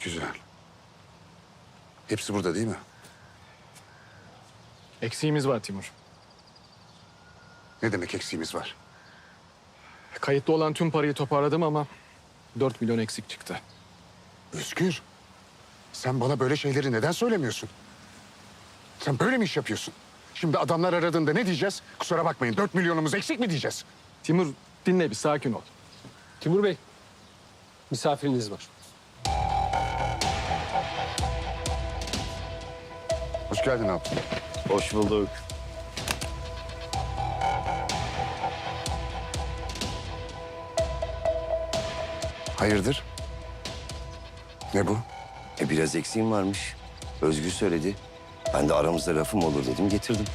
Güzel. Hepsi burada değil mi? Eksiğimiz var Timur. Ne demek eksiğimiz var? Kayıtlı olan tüm parayı toparladım ama 4 milyon eksik çıktı. Özgür. Sen bana böyle şeyleri neden söylemiyorsun? Sen böyle mi iş yapıyorsun? Şimdi adamlar aradığında ne diyeceğiz? Kusura bakmayın dört milyonumuz eksik mi diyeceğiz? Timur dinle bir sakin ol. Timur Bey, misafiriniz var. Hoş geldin abi. Hoş bulduk. Hayırdır? Ne bu? E biraz eksiğim varmış. Özgür söyledi. Ben de aramızda lafım olur dedim getirdim.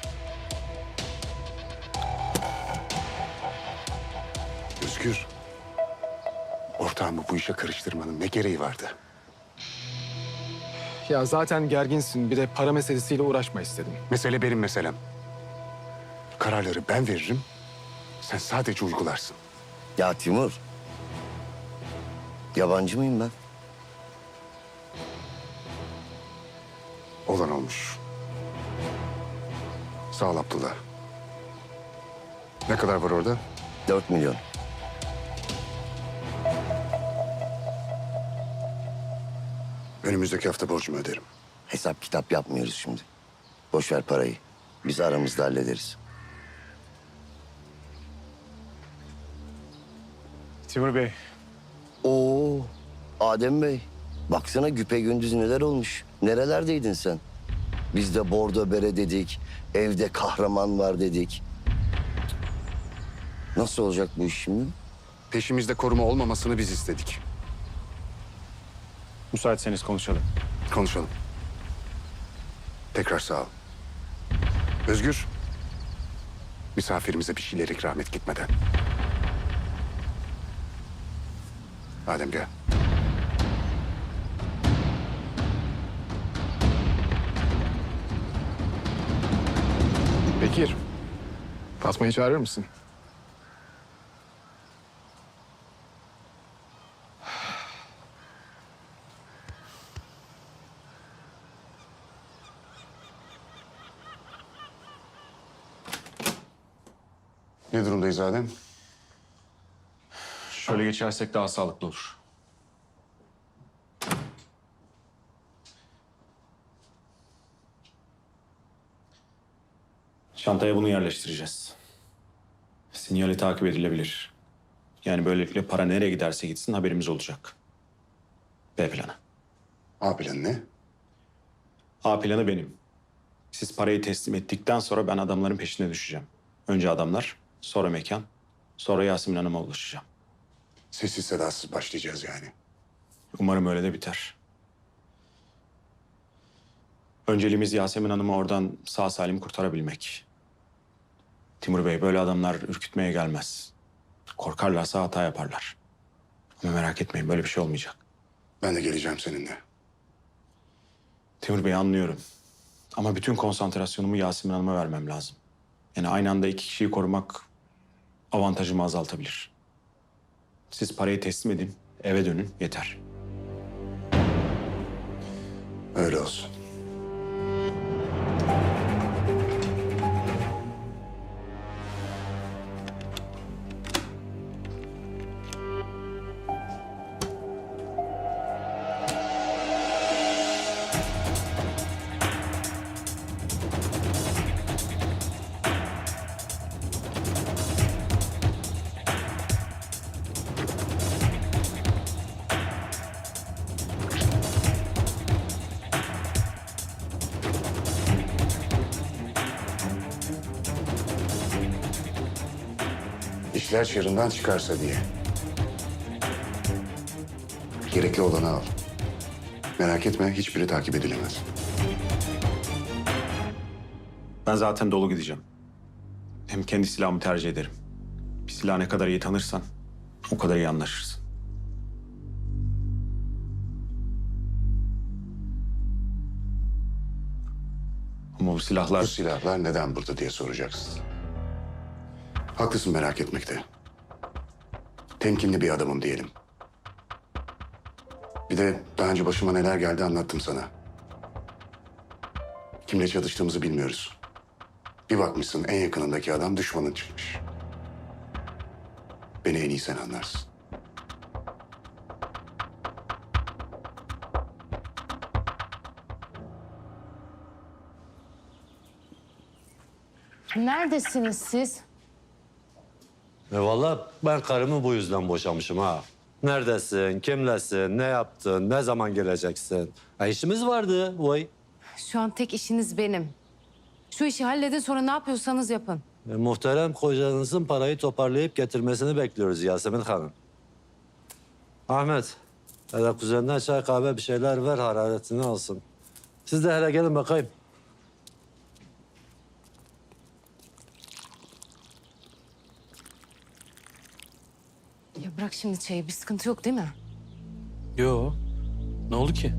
Özgür. Ortağımı bu işe karıştırmanın ne gereği vardı? Ya zaten gerginsin bir de para meselesiyle uğraşma istedim. Mesele benim meselem. Kararları ben veririm. Sen sadece uygularsın. Ya Timur. Yabancı mıyım ben? Olan olmuş. Sağ ol Abdullah. Ne kadar var orada? Dört milyon. Önümüzdeki hafta borcumu öderim. Hesap kitap yapmıyoruz şimdi. Boş ver parayı. Biz aramızda hallederiz. Timur Bey, Oo, Adem Bey. Baksana güpe gündüz neler olmuş. Nerelerdeydin sen? Biz de bordo bere dedik. Evde kahraman var dedik. Nasıl olacak bu iş şimdi? Peşimizde koruma olmamasını biz istedik. Müsaitseniz konuşalım. Konuşalım. Tekrar sağ ol. Özgür. Misafirimize bir şeyler ikram et gitmeden. Adem gel. Bekir, Fatma'yı çağırır mısın? Ne durumdayız Adem? Şöyle geçersek daha sağlıklı olur. Çantaya bunu yerleştireceğiz. Sinyali takip edilebilir. Yani böylelikle para nereye giderse gitsin haberimiz olacak. B planı. A planı ne? A planı benim. Siz parayı teslim ettikten sonra ben adamların peşine düşeceğim. Önce adamlar, sonra mekan, sonra Yasemin Hanım'a ulaşacağım. Sessiz sedasız başlayacağız yani. Umarım öyle de biter. Önceliğimiz Yasemin Hanım'ı oradan sağ salim kurtarabilmek. Timur Bey böyle adamlar ürkütmeye gelmez. Korkarlarsa hata yaparlar. Ama merak etmeyin böyle bir şey olmayacak. Ben de geleceğim seninle. Timur Bey anlıyorum. Ama bütün konsantrasyonumu Yasemin Hanım'a vermem lazım. Yani aynı anda iki kişiyi korumak avantajımı azaltabilir. Siz parayı teslim edin, eve dönün yeter. Öyle olsun. İşler çığırından çıkarsa diye. Gerekli olanı al. Merak etme hiçbiri takip edilemez. Ben zaten dolu gideceğim. Hem kendi silahımı tercih ederim. Bir silahı ne kadar iyi tanırsan o kadar iyi anlaşırsın. Ama bu Bu silahlar silahlar neden burada diye soracaksın. Haklısın merak etmekte. Temkinli bir adamım diyelim. Bir de daha önce başıma neler geldi anlattım sana. Kimle çalıştığımızı bilmiyoruz. Bir bakmışsın en yakınındaki adam düşmanın çıkmış. Beni en iyi sen anlarsın. Neredesiniz siz? E vallahi ben karımı bu yüzden boşamışım ha. Neredesin, kimlesin, ne yaptın, ne zaman geleceksin? Ha işimiz vardı vay. Şu an tek işiniz benim. Şu işi halledin sonra ne yapıyorsanız yapın. E, muhterem kocanızın parayı toparlayıp getirmesini bekliyoruz Yasemin Hanım. Ahmet, hele kuzeninden çay kahve bir şeyler ver hararetini alsın. Siz de hele gelin bakayım. Bırak şimdi çayı bir sıkıntı yok değil mi? Yo. Ne oldu ki?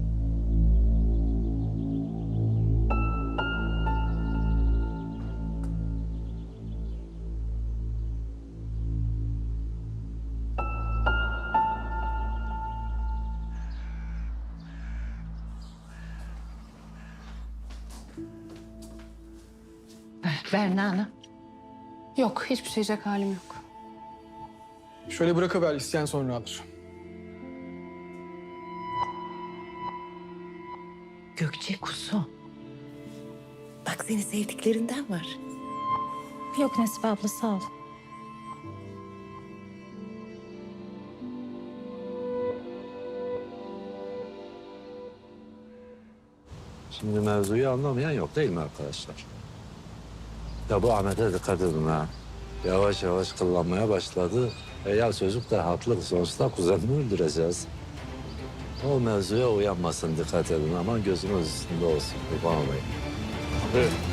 Berna Hanım. Yok hiçbir şey yiyecek halim yok. Şöyle bırakıver isteyen sonra alır. Gökçe kuzu. Bak seni sevdiklerinden var. Yok Nesibe abla sağ ol. Şimdi mevzuyu anlamayan yok değil mi arkadaşlar? Ya bu Ahmet'e dikkat edin ha. Yavaş yavaş kıllanmaya başladı. E ya çocuk da haklı. Sonuçta kuzenini öldüreceğiz. O mevzuya uyanmasın dikkat edin. Aman gözünüz üstünde olsun. Kurban olayım. Buyurun.